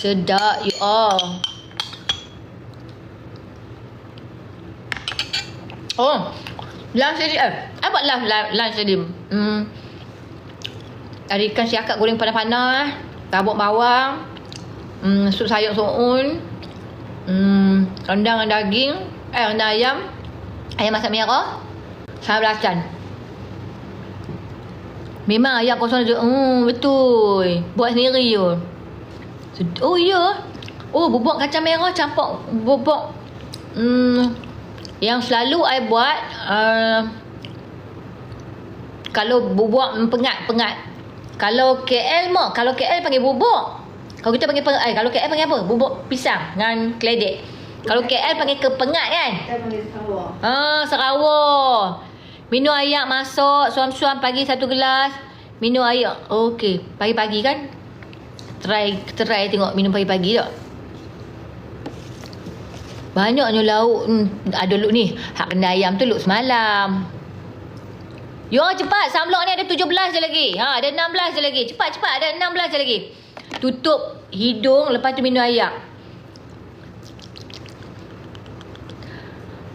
Sedap you all. Oh. Lunch tadi eh. Apa lunch lunch, tadi? Hmm. Ada ikan siakap goreng panas-panas, tabuk bawang, hmm, sup sayur soun, hmm, rendang daging, eh rendang ayam, ayam masak merah, sama belacan. Memang ayam kosong tu, hmm, betul. Buat sendiri tu. Sed- Oh ya. Oh bubuk kacang merah campur bubuk hmm, yang selalu I buat uh, kalau bubuk pengat-pengat. Kalau KL mak, kalau KL panggil bubuk. Kalau kita panggil pengat, eh, kalau KL panggil apa? Bubuk pisang dengan keledek. Kalau KL panggil kepengat kan? Kita panggil sawah. Ah, Sarawak. Minum air masuk, suam-suam pagi satu gelas. Minum air. Okey, pagi-pagi kan? Try try tengok minum pagi-pagi tak? Banyaknya lauk hmm, ada luk ni. Hak kena ayam tu luk semalam. Yo cepat samlok ni ada 17 je lagi. Ha ada 16 je lagi. Cepat cepat ada 16 je lagi. Tutup hidung lepas tu minum air.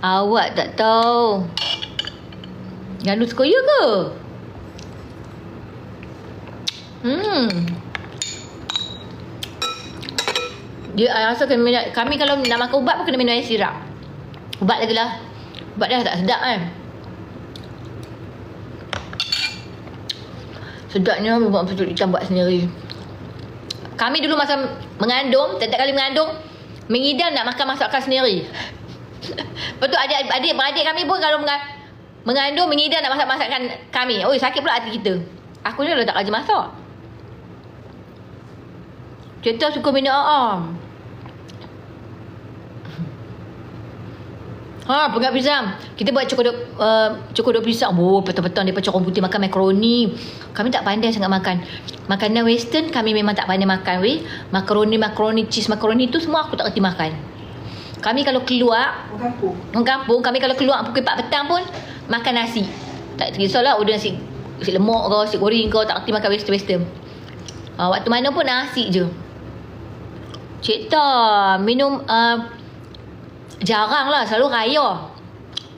Awak tak tahu. Galu sekoya ke? Hmm. Dia rasa kena minum, kami kalau nak makan ubat pun kena minum air sirap. Ubat lagi lah. Ubat dah tak sedap kan. Sedapnya membuat betul ikan buat sendiri. Kami dulu masa mengandung, setiap kali mengandung, mengidam nak makan masakan sendiri. Lepas tu adik, adik beradik kami pun kalau menga- mengandung mengidam nak masak masakan kami. Oi sakit pula hati kita. Aku ni dah tak rajin masak. Cerita suka minum am. Ha, pengat pisang. Kita buat cokodok uh, cokodok pisang. Oh, petang-petang dia cokok putih makan makaroni. Kami tak pandai sangat makan. Makanan western kami memang tak pandai makan weh. Makaroni, makaroni, cheese makaroni tu semua aku tak kerti makan. Kami kalau keluar kampung. Kampung kami kalau keluar pukul 4 petang pun makan nasi. Tak kisahlah order nasi nasi lemak ke, nasi goreng ke, tak kerti makan western-western. Uh, waktu mana pun nasi je. Cik Ta, minum uh, jarang lah, selalu raya.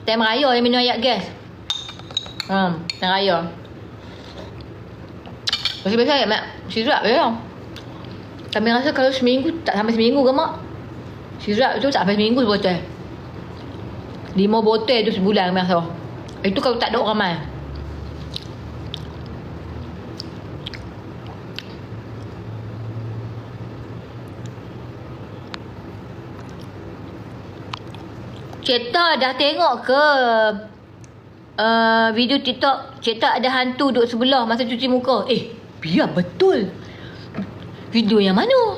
Time raya yang minum ayat gas. Hmm, time raya. Biasa-biasa ayat mak, sirap je lah. Kami rasa kalau seminggu, tak sampai seminggu ke mak? Sirap tu tak sampai seminggu sebotol. Lima botol tu sebulan kami rasa. Itu kalau tak ada orang ramai. Ceta dah tengok ke uh, video TikTok Ceta ada hantu duduk sebelah masa cuci muka. Eh, biar betul. Video yang mana?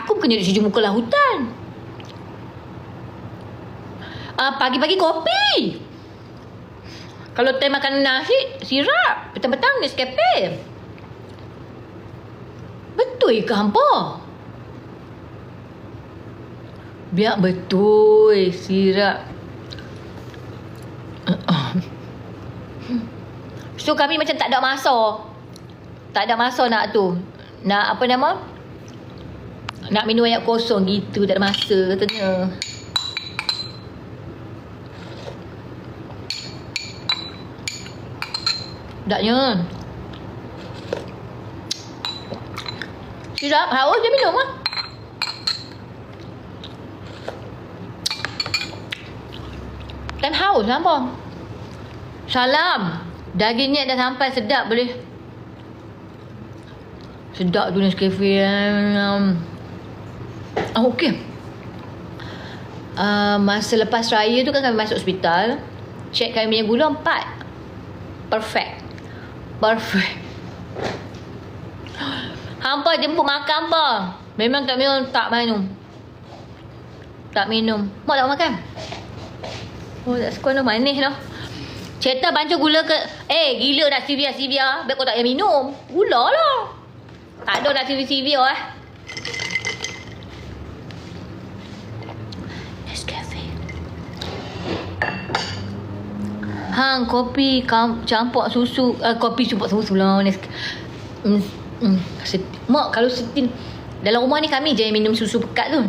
Aku bukannya duduk cuci muka lautan. Uh, pagi-pagi kopi. Kalau time makan nasi, sirap. Petang-petang Nescafe. Betul ke hampa? Biar betul sirap. So kami macam tak ada masa. Tak ada masa nak tu. Nak apa nama? Nak minum air kosong gitu. Tak ada masa katanya. Sedapnya. Sirap, haus dia minum lah. Kan haus nampak. Salam. Dagingnya dah sampai sedap boleh. Sedap tu Nescafe. Um, oh, okey. Uh, masa lepas raya tu kan kami masuk hospital. Check kami punya gula empat. Perfect. Perfect. Hampa jemput makan apa? Memang tak minum, tak minum. Tak minum. Mak tak makan? Oh, tak suka no manis no. Cerita bancu gula ke Eh gila nak Sivia Sivia Baik kau tak payah minum. Gula lah. Tak ada nak Sivia Sivia eh. Nescafe. Hang kopi campur susu. Uh, Kopi campur susu lah Nes, mm, mm, set, Mak kalau setin Dalam rumah ni kami je yang minum susu pekat tu.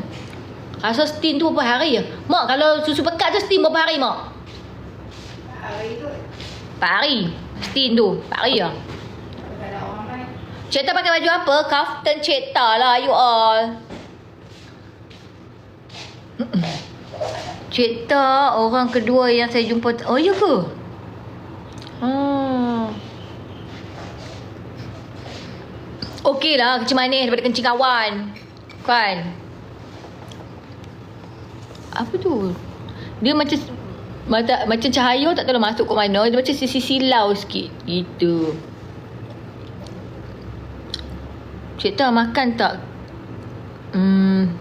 Rasa steam tu berapa hari ya? Mak kalau susu pekat tu steam berapa hari mak? Hari tu. 4 hari. Steam tu. 4 hari ya. Tak ada orang lain. Ceta pakai baju apa? Kaftan Ceta lah you all. Ceta orang kedua yang saya jumpa. Oh ya ke? Hmm. Okey lah kencing manis daripada kencing kawan. Kan? Apa tu? Dia macam macam, macam cahaya tak tahu lah masuk ke mana. Dia macam sisi silau sikit. Gitu. Cik Tak makan tak? Hmm.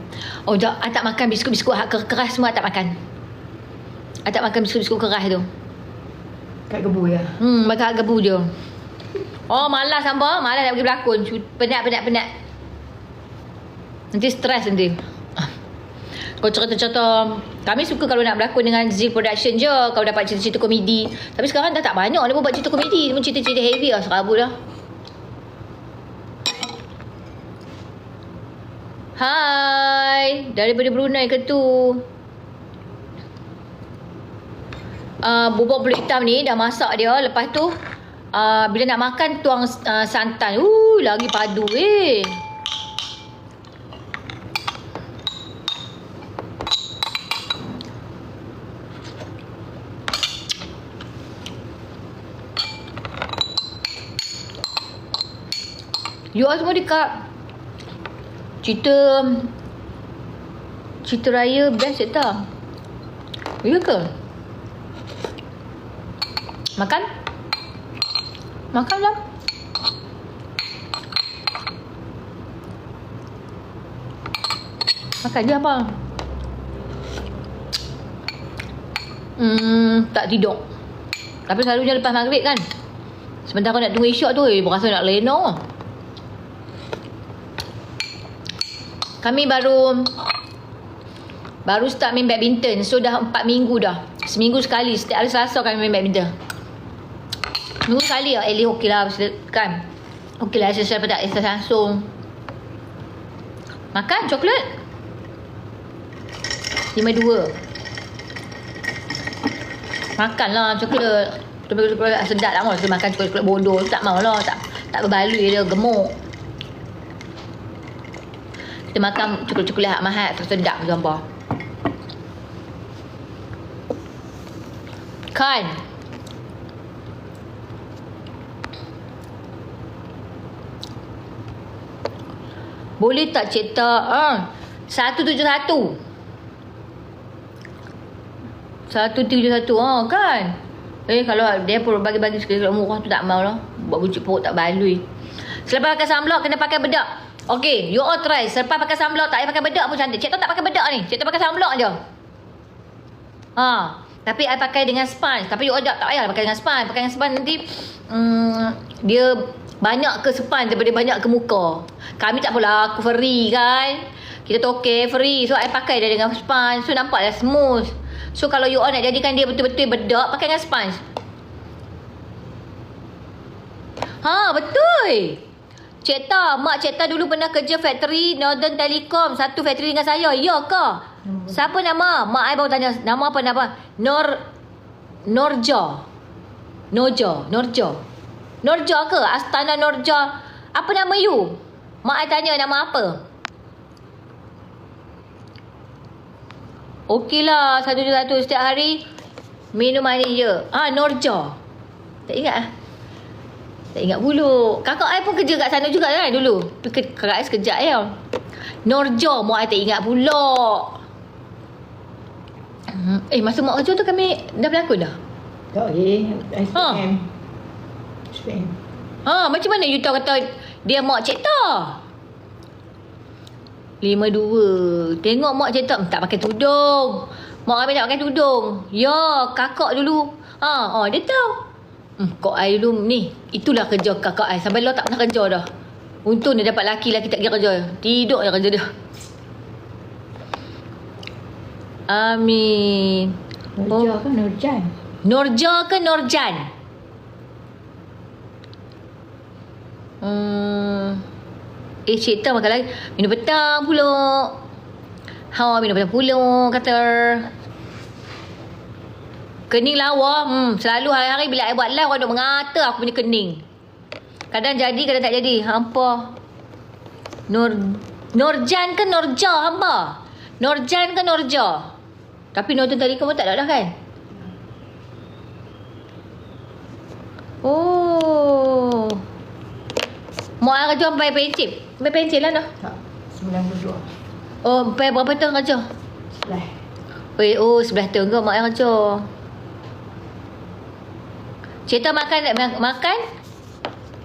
Oh, tak, tak makan biskut-biskut hak keras semua tak makan. I tak makan biskut-biskut keras tu. Kat gebu ya. Hmm, makan hak gebu je. Oh, malas hamba. Malas nak pergi berlakon. Cu- Penat, penat, penat. Nanti stres nanti. Kau cerita-cerita Kami suka kalau nak berlakon dengan Zil Production je Kalau dapat cerita-cerita komedi. Tapi sekarang dah tak banyak Dia buat cerita komedi pun cerita-cerita heavy lah Serabut lah Hai Daripada Brunei ke tu? Uh, Bubuk pulut hitam ni Dah masak dia Lepas tu uh, Bila nak makan Tuang uh, santan. Uh, Lagi padu eh You all semua dekat Cerita Cerita raya best tak tak? Ya ke? Makan? Makan lah Makan je apa? Hmm, tak tidur Tapi selalunya lepas maghrib kan Sebentar aku nak tunggu isyak tu eh, Berasa nak lena Kami baru Baru start main badminton. So dah 4 minggu dah. Seminggu sekali. Setiap hari Selasa kami main badminton. Seminggu sekali lah. At least okey lah Kan. Okey lah Exercise pada exercise langsung. Makan coklat. 52 Makan lah coklat. Coklat coklat sedap tak mahu makan coklat coklat bodoh. Tak mahu lah. Tak, tak berbaloi dia. Gemuk kita makan coklat-coklat mahal sedap gambar. Kan? Boleh tak cetak ah satu tujuh satu. Satu tujuh satu ah kan? Eh kalau dia pun bagi-bagi sekali murah tu tak mau lah. Buat bujuk perut tak balui. Selepas pakai sunblock kena pakai bedak. Okay, you all try. Selepas pakai sunblock tak payah pakai bedak pun cantik. Cik tahu tak pakai bedak ni. Cik tahu pakai sunblock je. Ha. Tapi I pakai dengan sponge. Tapi you all tak, tak payah pakai dengan sponge. Pakai dengan sponge nanti um, dia banyak ke sponge daripada banyak ke muka. Kami tak pula aku free kan. Kita tu okay free. So I pakai dia dengan sponge. So nampaklah smooth. So kalau you all nak jadikan dia betul-betul bedak pakai dengan sponge. Ha betul. Cik Ta, mak Cik Ta dulu pernah kerja factory Northern Telecom. Satu factory dengan saya. Ya ke? Siapa nama? Mak I baru tanya. Nama apa nama? Nor... Norja. Norja. Norja. Norja ke? Astana Norja. Apa nama you? Mak I tanya nama apa? Okeylah. Satu-satu setiap hari. Minum manis je. Ah, Norja. Tak ingat ah? Tak ingat bulu. Kakak I pun kerja kat sana juga kan dulu. Kakak I sekejap je. Norjo, mak I tak ingat pula. Hmm, Eh, masa mak kerja tu kami dah berlakon dah? Tak eh. Ha. SPM. SPM. Ha, macam mana you tahu kata dia mak cik? Lima dua. Tengok mak cik ta tak pakai tudung. Mak kami tak pakai tudung. Ya, kakak dulu. Ha, oh dia tahu. Hmm, kok I dulu ni. Itulah kerja kakak I. Sampai lo tak pernah kerja dah. Untung dia dapat laki laki tak kira kerja. Tidur je kerja dia. Amin. Nurja ke Nurjan? Nurja ke Nurjan? Hmm. Eh tak makan lagi Minum petang pula Ha minum petang pula Kata Kening lawa hmm, Selalu hari-hari bila I buat live Orang duk mengata aku punya kening. Kadang jadi kadang tak jadi. Hampa. Nur Nurjan ke Nurja hamba? Nurjan ke Nurja Tapi Nurjan tadi kamu tak ada dah kan? Oh. Mak I kerja sampai pencip Sampai pencip lah dah. Tak. 92. Oh sampai berapa tahun kerja? Sebelah. Weh, oh sebelah tahun kau mak I kerja Cerita makan ma- makan.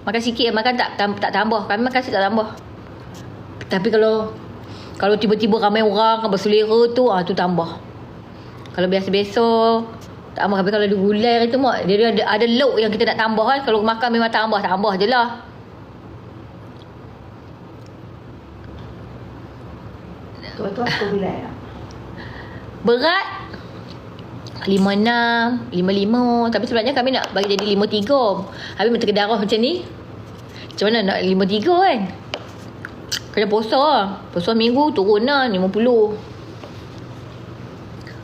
Makan sikit makan tak tak tambah. Kami makan sikit tak tambah. Tapi kalau Kalau tiba-tiba ramai orang Berselera tu ah tu tambah. Kalau biasa-biasa Tak tambah. Tapi kalau ada gulai tu mak Dia ada, ada lauk yang kita nak tambah kan. Kalau makan memang tambah Tambah je lah. Tu tu aku bilang. Berat 56 55 Tapi sebenarnya kami nak bagi jadi 53 Habis menteri darah macam ni Macam mana nak 53 kan Kena puasa lah Puasa minggu turun lah 50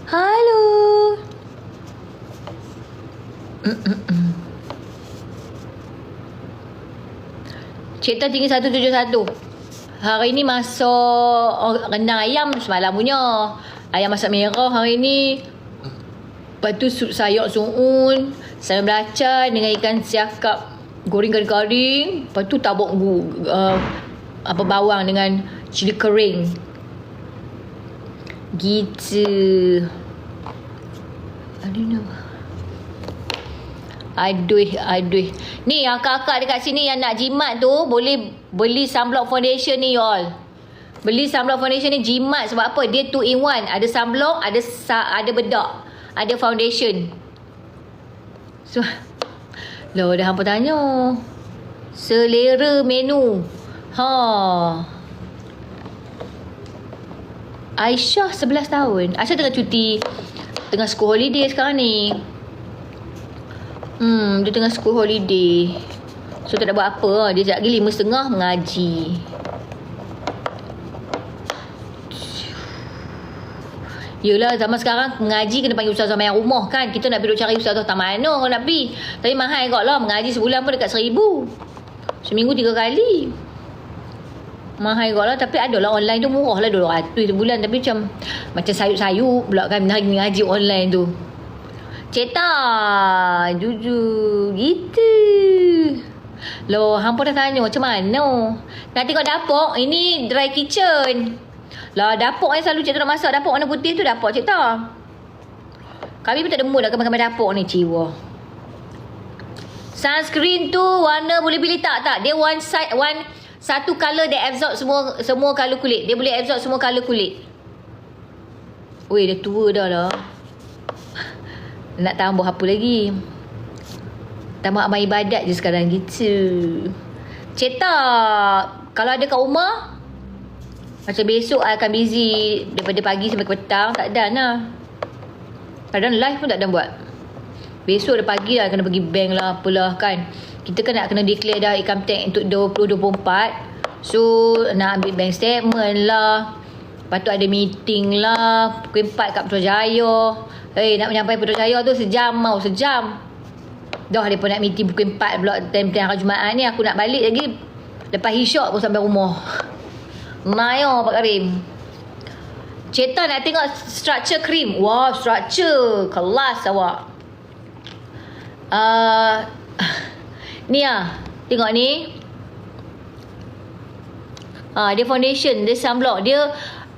Halo Mm-mm-mm. Cik Tan tinggi 171 Hari ni masak rendang ayam semalam punya. Ayam masak merah hari ni. Lepas tu sup sayur suun, sayur belacan dengan ikan siakap goreng garing-garing. Lepas tu tabuk gu, uh, apa bawang dengan cili kering. Gitu. I don't know. Aduh, aduh. Ni akak-akak dekat sini yang nak jimat tu boleh beli sunblock foundation ni y'all. Beli sunblock foundation ni jimat sebab apa? Dia 2 in 1. Ada sunblock, ada ada bedak, ada foundation. So, Loh, dah hampa tanya. Selera menu. Ha. Aisyah 11 tahun. Aisyah tengah cuti tengah school holiday sekarang ni. Hmm, dia tengah school holiday. So tak ada buat apa. Dia sekejap lagi lima setengah mengaji. Yelah zaman sekarang mengaji kena panggil ustazah main rumah kan. Kita nak pergi cari ustazah tak mana nak pergi. Tapi mahal kot lah. Mengaji sebulan pun dekat seribu. Seminggu tiga kali. Mahal kot lah. Tapi ada lah online tu murah lah 200 sebulan. Tapi macam macam sayup-sayup pula kan mengaji, online tu. Ceta Jujur Gitu Loh Hampa dah tanya macam mana Nak tengok dapur Ini dry kitchen Lah dapur yang selalu cikgu nak masak Dapur warna putih tu dapur cik ta Kami pun tak ada nak makan dapur ni ciwa Sunscreen tu warna boleh pilih tak tak Dia one side one satu color dia absorb semua semua color kulit. Dia boleh absorb semua color kulit. Weh, dia tua dah lah. Nak tambah apa lagi? Tambah amal ibadat je sekarang gitu. Cetak. Kalau ada kat rumah, macam besok I akan busy daripada pagi sampai ke petang. Tak ada lah. Kadang live pun tak ada buat. Besok dah pagi lah kena pergi bank lah apalah kan. Kita kan nak kena declare dah income tax untuk 2024. So nak ambil bank statement lah. Lepas tu ada meeting lah. Pukul 4 kat Putrajaya. Eh nak menyampai Putrajaya tu sejam mau sejam. Dah dia pun nak meeting pukul 4 pula time-time hari Jumaat ni aku nak balik lagi. Lepas hisyak pun sampai rumah. Mayo Pak Karim. Ceta nak tengok structure cream. Wah, structure. Kelas awak. Uh, ni ah. Tengok ni. Ah, dia foundation, dia sunblock. Dia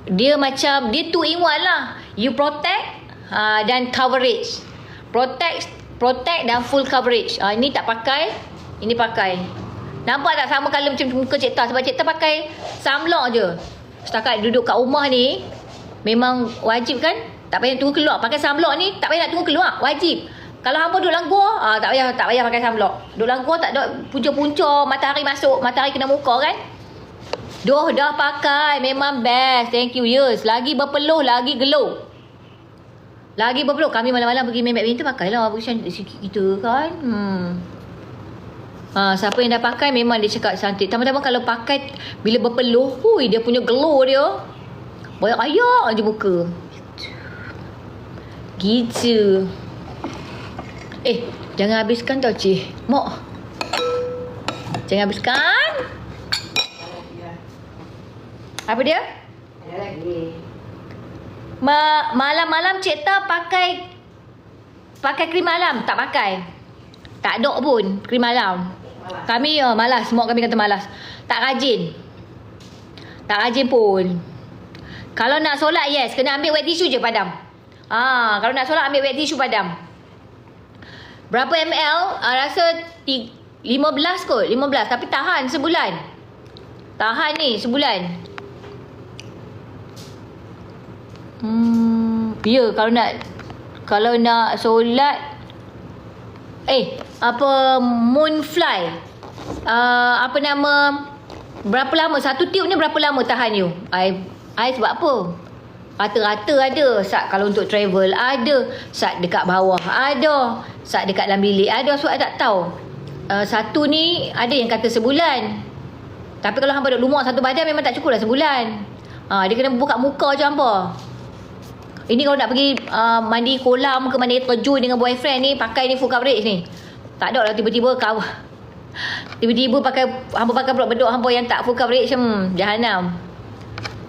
dia macam dia two in one lah. You protect uh, dan coverage. Protect protect dan full coverage. Ah, ini tak pakai, ini pakai. Nampak tak sama colour macam muka Cik Ta sebab Cik Ta pakai sunblock je. Setakat duduk kat rumah ni memang wajib kan? Tak payah tunggu keluar. Pakai sunblock ni tak payah nak tunggu keluar. Wajib. Kalau hampa duduk gua, ah, tak payah tak payah pakai sunblock. Duduk gua tak ada punca-punca matahari masuk, matahari kena muka kan? Doh dah pakai memang best. Thank you. Yes, lagi berpeluh, lagi glow. Lagi berpeluh. Kami malam-malam pergi main badminton pakailah. Pergi sikit kita kan. Hmm. Ha, siapa yang dah pakai memang dia cakap cantik. Tambah-tambah kalau pakai bila berpeluh, hui dia punya glow dia. Banyak ayak je muka. Gitu. Eh, jangan habiskan tau cik. Mok. Jangan habiskan. Apa dia? Ada lagi. Ma- malam-malam Cik Ta pakai pakai krim malam. Tak pakai. Tak ada pun krim malam. Kami oh, malas. Semua kami kata malas. Tak rajin. Tak rajin pun. Kalau nak solat, yes. Kena ambil wet tissue je padam. Ah, kalau nak solat, ambil wet tissue padam. Berapa ml? Ah, rasa ti- 15 kot. 15. Tapi tahan sebulan. Tahan ni sebulan. Hmm, ya kalau nak kalau nak solat eh apa moonfly uh, apa nama berapa lama? Satu tiup ni berapa lama tahan you? I I sebab apa? Rata-rata ada. Sat kalau untuk travel ada. Sat dekat bawah ada. Sat dekat dalam bilik ada. So I tak tahu. Uh, satu ni ada yang kata sebulan. Tapi kalau hamba duk lumak satu badan memang tak cukup lah sebulan. Ha, dia kena buka muka je hamba. Ini kalau nak pergi uh, mandi kolam ke mandi terjun dengan boyfriend ni pakai ni full coverage ni. Tak ada lah tiba-tiba kau tiba-tiba pakai hamba pakai pula bedok hamba yang tak full coverage hmm jahanam.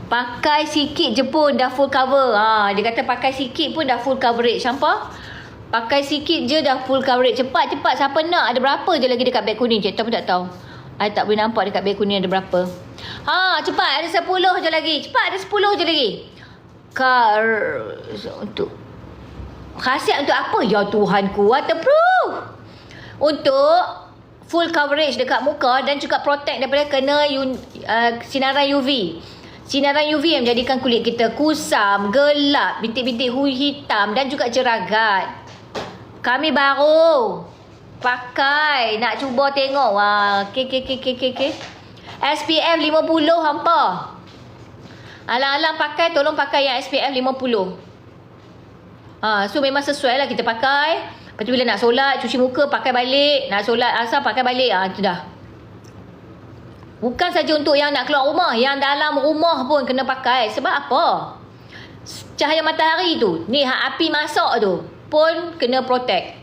Pakai sikit je pun dah full cover. Ha, dia kata pakai sikit pun dah full coverage. Hampa? Pakai sikit je dah full coverage. Cepat cepat siapa nak? Ada berapa je lagi dekat beg kuning? Cik pun tak tahu. I tak boleh nampak dekat beg kuning ada berapa. Ha, cepat ada 10 je lagi. Cepat ada 10 je lagi kar untuk khasiat untuk apa ya Tuhanku waterproof untuk full coverage dekat muka dan juga protect daripada kena un, uh, sinaran UV sinaran UV yang menjadikan kulit kita kusam gelap bintik-bintik hitam dan juga jeragat. Kami baru pakai nak cuba tengok. Wah okey okey okey okey okey. SPF 50 hampa. Alang-alang pakai tolong pakai yang SPF 50. Ha, so memang sesuai lah kita pakai. Lepas tu bila nak solat, cuci muka, pakai balik. Nak solat asal, pakai balik. Ha, itu dah. Bukan saja untuk yang nak keluar rumah. Yang dalam rumah pun kena pakai. Sebab apa? Cahaya matahari tu. Ni hak api masak tu. Pun kena protect.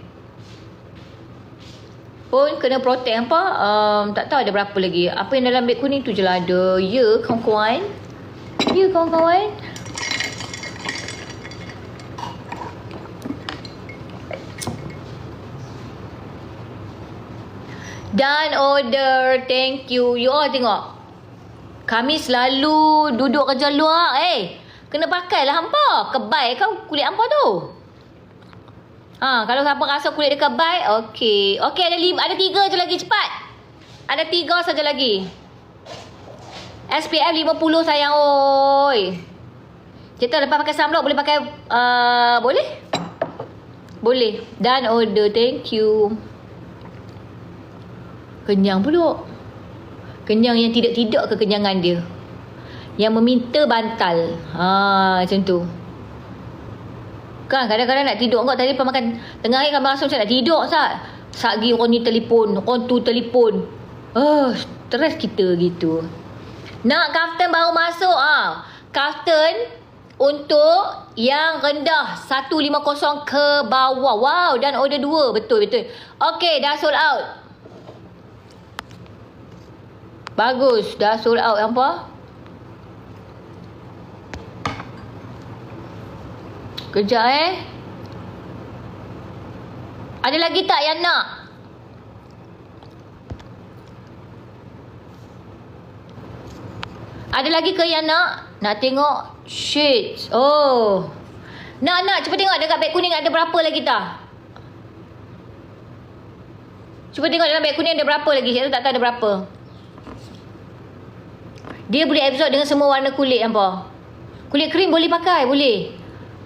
Pun kena protect apa? Um, tak tahu ada berapa lagi. Apa yang dalam beg kuning tu je lah ada. Ya, kawan-kawan. Ya kawan-kawan. Dan order. Thank you. You all tengok. Kami selalu duduk kerja luar. Eh. Kena pakailah hampa. Kebai kau kulit hampa tu. Ha, kalau siapa rasa kulit dia kebai, okey. Okey, ada lima, ada tiga je lagi cepat. Ada tiga saja lagi. SPF 50 sayang oi. Kita lepas pakai sunblock boleh pakai uh, boleh? Boleh. Dan order. Thank you. Kenyang pula. Kenyang yang tidak-tidak kekenyangan dia. Yang meminta bantal. Ha, macam tu. Kan kadang-kadang nak tidur kau tadi makan tengah hari kan rasa macam nak tidur sat. Sagi orang ni telefon, orang tu telefon. Oh, stres kita gitu. Nak kaftan baru masuk ah. Kaftan untuk yang rendah 150 ke bawah. Wow, dan order 2. Betul betul. Okey, dah sold out. Bagus, dah sold out apa? Kejap eh. Ada lagi tak yang nak? Ada lagi ke yang nak? Nak tengok shades. Oh. Nak nak cuba tengok dekat beg kuning ada berapa lagi tak? Cuba tengok dalam beg kuning ada berapa lagi. Saya tak tahu ada berapa. Dia boleh absorb dengan semua warna kulit apa? Kulit krim boleh pakai, boleh.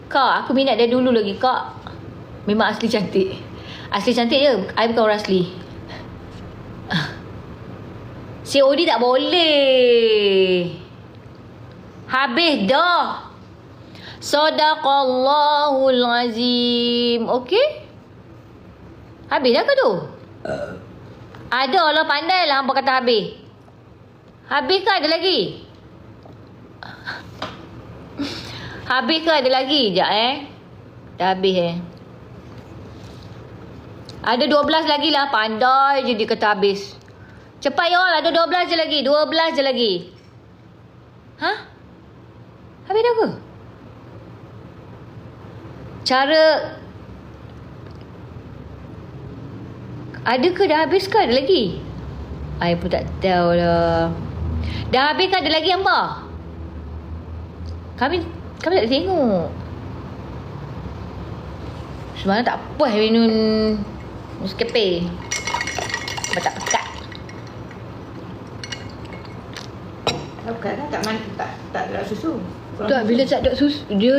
Kak, aku minat dia dulu lagi, Kak. Memang asli cantik. Asli cantik je. I bukan orang asli. COD tak boleh. Habis dah. Sadaqallahul azim. Okey? Habis dah ke tu? Ada lah pandai lah hampa kata habis. Habis ke ada lagi? Habis ke ada lagi? Sekejap eh. Dah habis eh. Ada 12 lagi lah. Pandai je dia kata habis. Cepat ya Ada 12 je lagi. 12 je lagi. Hah? Habis dah ke? Cara... Ada ke dah habis ke ada lagi? I pun tak tahu lah. Dah habis ke ada lagi hamba? Kami kami tak tengok. Semalam tak puas minum Nescafe. Sebab tak pekat. Oh, kadang tak man, tak tak ada susu. Kurang Tak, susu. bila tak ada susu, dia...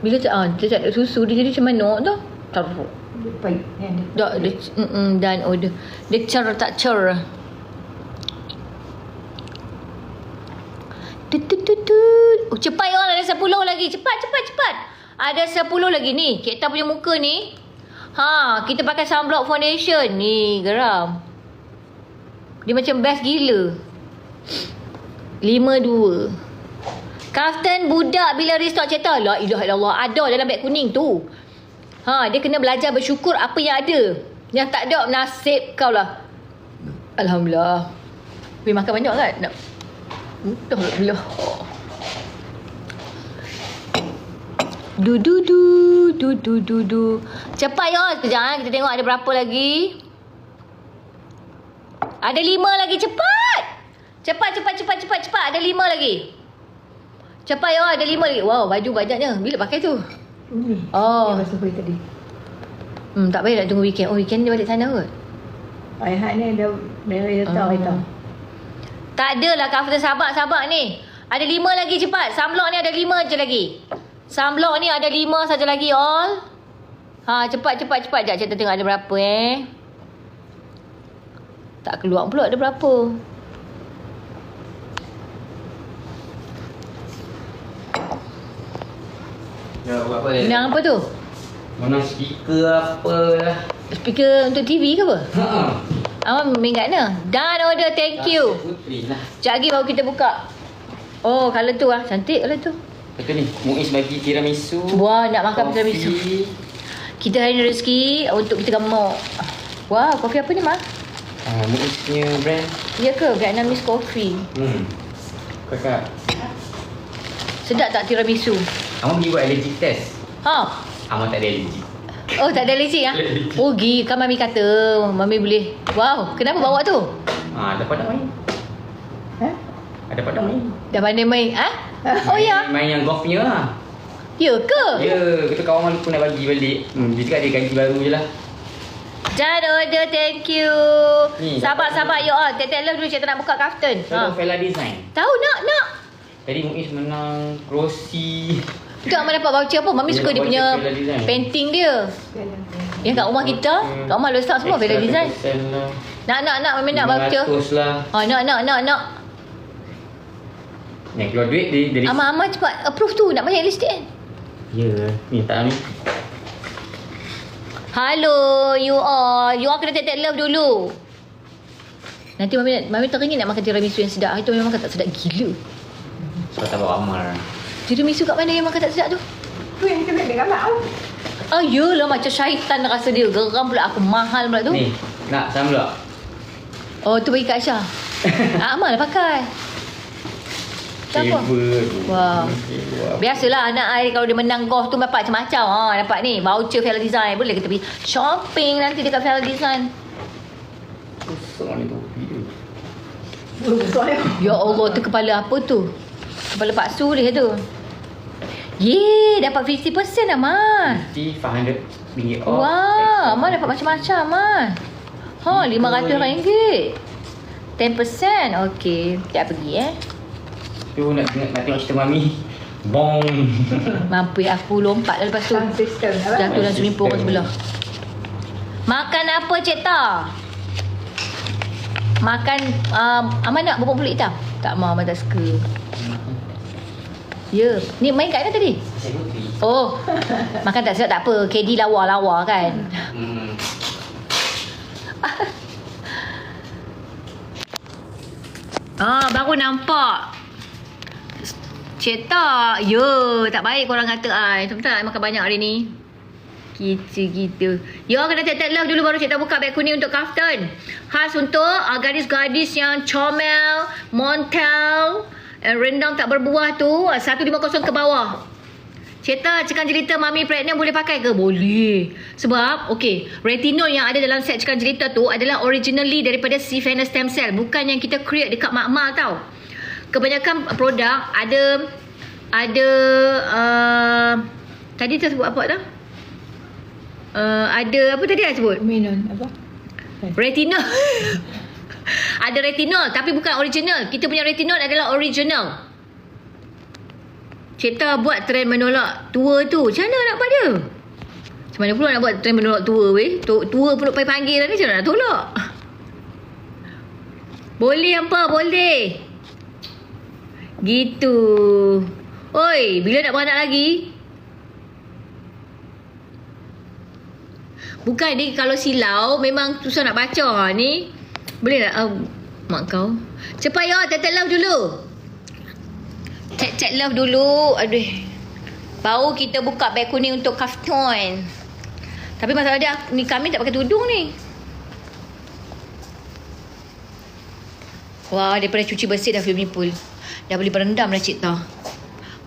Bila tak, ah, dia tak ada susu, dia jadi macam mana tu? Teruk. Dia pahit kan. Tak, dia, mm, dan oh dia, dia cer tak cer. Cepat ya, ada 10 lagi. Cepat, cepat, cepat. Ada 10 lagi ni. Kita punya muka ni. Ha, kita pakai sunblock foundation. Ni, geram. Dia macam best gila. 52. Kaftan budak bila restock cerita. La ilaha illallah. Ada dalam beg kuning tu. Ha, dia kena belajar bersyukur apa yang ada. Yang tak ada nasib kau lah. Alhamdulillah. Weh makan banyak kan? Nak Mudah nak Du du du du du du du. Cepat ya sekejap eh. kita tengok ada berapa lagi. Ada lima lagi cepat. Cepat cepat cepat cepat cepat ada lima lagi. Cepat ya ada lima lagi. Wow baju banyaknya. Bila pakai tu? Ni. Oh. Yang rasa tadi. Hmm, tak payah nak tunggu weekend. Oh, weekend dia balik sana kot. Ayah ni dah dah dah tahu Ah. itu. Tak adalah kaftan sabar-sabar ni. Ada lima lagi cepat. Sunblock ni ada lima je lagi. Sunblock ni ada lima saja lagi all. Ha, cepat cepat cepat. Sekejap kita tengok ada berapa eh. Tak keluar pula ada berapa. Ya, buat apa ni? Menang apa tu? Mana speaker apa lah. Speaker untuk TV ke apa? Ha. Aman main kat mana? Dan order thank you. Lah. Sekejap lagi baru kita buka. Oh, kalau tu ah. Cantik kalau tu. Betul ni. Muiz bagi tiramisu. Wah, nak makan kopi. tiramisu. Kita hari ni rezeki untuk kita gemuk. Wah, kopi apa ni, Mak? Ah, Muiz punya brand. Ya ke? Vietnamese coffee. Hmm. Kakak. Sedap tak tiramisu? Amal pergi buat allergic test. Ha? Amal tak ada allergic. Oh, tak ada allergy ah? Oh, gi. Kan Mami kata, Mami boleh. Wow, kenapa bawa tu? Ah, dapat tak main? Ha? Ah, dapat tak main? Dah pandai main? Ah? Oh, Main- ya? Main yang golf punya lah. Ya ke? Ya, kita kawan malu pun nak bagi balik. Hmm, dia cakap dia ganti baru je lah. Jan order, thank you. Ni, sabar, sabar. You all. Tek-tek love dulu cikgu nak buka kaftan. So, Ha. Fela Design. Tahu nak, nak. Tadi Muiz menang Rossi. Tak mana dapat voucher apa? Mami Dia suka dia punya painting dia. Yang kat rumah kita, kat rumah letak semua Vela Design. lah. Nak, nak, nak. Mami nak voucher. 500 lah. Ha, nak, nak, nak, nak. Ni keluar duit dari dari Amal cepat approve tu. Nak bayar listrik kan? Ya, ni tak ni. Hello, you all. You all kena tek-tek love dulu. Nanti Mami nak, Mami teringin nak makan tiramisu yang sedap. Hari tu memang makan tak sedap gila. Sebab tak bawa amal. Tiramisu kat mana yang makan tak sedap tu? Tu yang kita buat dekat. Ah, yelah macam syaitan rasa dia. Geram pula aku. Mahal pula tu. Ni, nak sama pula. Oh, tu bagi Kak Aisyah. ah, Amal lah pakai. Tak apa. Favorite. Wah. Okay. Biasalah anak I kalau dia menang golf tu dapat macam-macam. Ha, dapat ni voucher Fella Design. Boleh kita pergi shopping nanti dekat Fella Design. Kosong ni topi tu. Besar ya. Ya Allah, tu kepala apa tu? Kepala Pak Su dia tu. Yeay, dapat 50% Amal. Nanti 500 ringgit off. Wah, Amal dapat macam-macam Amal. Ha, RM500. 10%. Okey, kita pergi eh. Tu nak tengok, nak tengok cerita mami. Bong. Mampu ya aku lompat dah lepas tu. Sound system. Jatuh dalam swimming pool sebelah. Makan apa Cik Ta? Makan um, Amal nak bubuk pulut hitam? Tak mau Amal tak suka. Ya. Ni main kat mana tadi? Oh. Makan tak sedap tak apa. KD lawa-lawa kan. Hmm. Ah, baru nampak. Cetak. Ya, tak baik korang kata ai. Betul tak makan banyak hari ni? Kita gitu. Ya, kena tap-tap love dulu baru cikgu buka beg kuning untuk kaftan. Khas untuk uh, gadis-gadis yang comel, montel, and rendang tak berbuah tu. Uh, 150 ke bawah. Ceta, cekan jelita mami pregnant boleh pakai ke? Boleh. Sebab, okay, retinol yang ada dalam set cekan jelita tu adalah originally daripada sea venus stem cell. Bukan yang kita create dekat makmal tau. Kebanyakan produk ada, ada, uh, tadi kita sebut apa dah? Uh, ada, apa tadi saya sebut? Minum apa? Retinol. ada retinol tapi bukan original. Kita punya retinol adalah original. Cita buat trend menolak tua tu. Macam mana nak buat dia? Macam mana pula nak buat trend menolak tua weh? Tu- Tua pun panggil ni macam mana nak tolak? Boleh apa? Boleh. Gitu. Oi, bila nak beranak lagi? Bukan ni kalau silau memang susah nak baca ha, ni. Boleh tak uh, mak kau? Cepat ya, tetek love dulu. Cek-cek love dulu. Aduh. Baru kita buka beg kuning untuk kaftan. Tapi masalah dia ni kami tak pakai tudung ni. Wah, daripada cuci bersih dah swimming pool. Dah boleh berendam dah cik tau.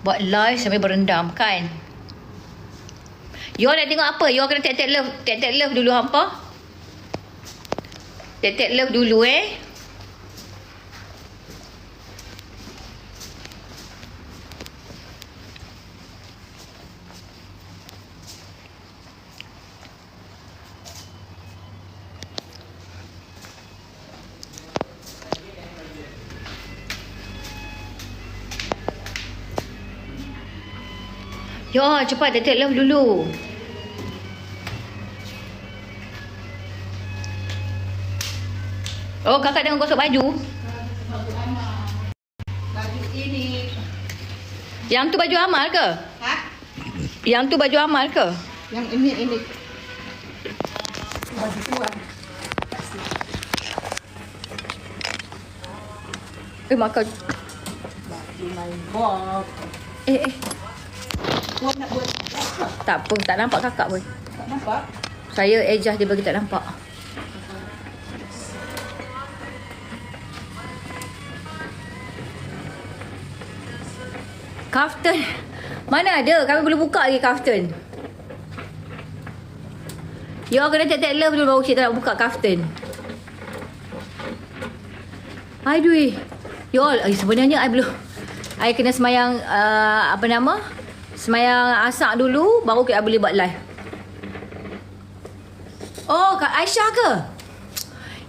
Buat live sambil berendam kan. You all nak tengok apa? You all kena tap-tap love. Tap-tap love dulu hampa. Tap-tap love dulu eh. Ya, cepat tap-tap love dulu. Oh, kakak tengah gosok baju. Baju ini. Yang tu baju amal ke? Ha? Yang tu baju amal ke? Yang ini ini. Baju tuan. Eh, makan. Baju main bob. Eh, eh. Tak apa, tak nampak kakak pun. tak nampak? Saya adjust dia bagi tak nampak. Kaftan. Mana ada? Kami belum buka lagi kaftan. You all kena tap-tap love dulu baru kita nak buka kaftan. Aduh. You all, eh, sebenarnya I belum. I kena semayang, uh, apa nama? Semayang asak dulu, baru kita boleh buat live. Oh, Kak Aisyah ke?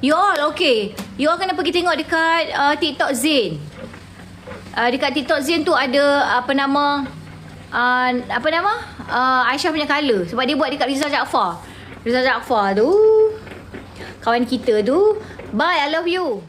You all, okay. You all kena pergi tengok dekat uh, TikTok Zain. Uh, dekat TikTok Zain tu ada apa nama uh, apa nama uh, Aisyah punya colour sebab dia buat dekat Rizal Jaafar Rizal Jaafar tu kawan kita tu bye I love you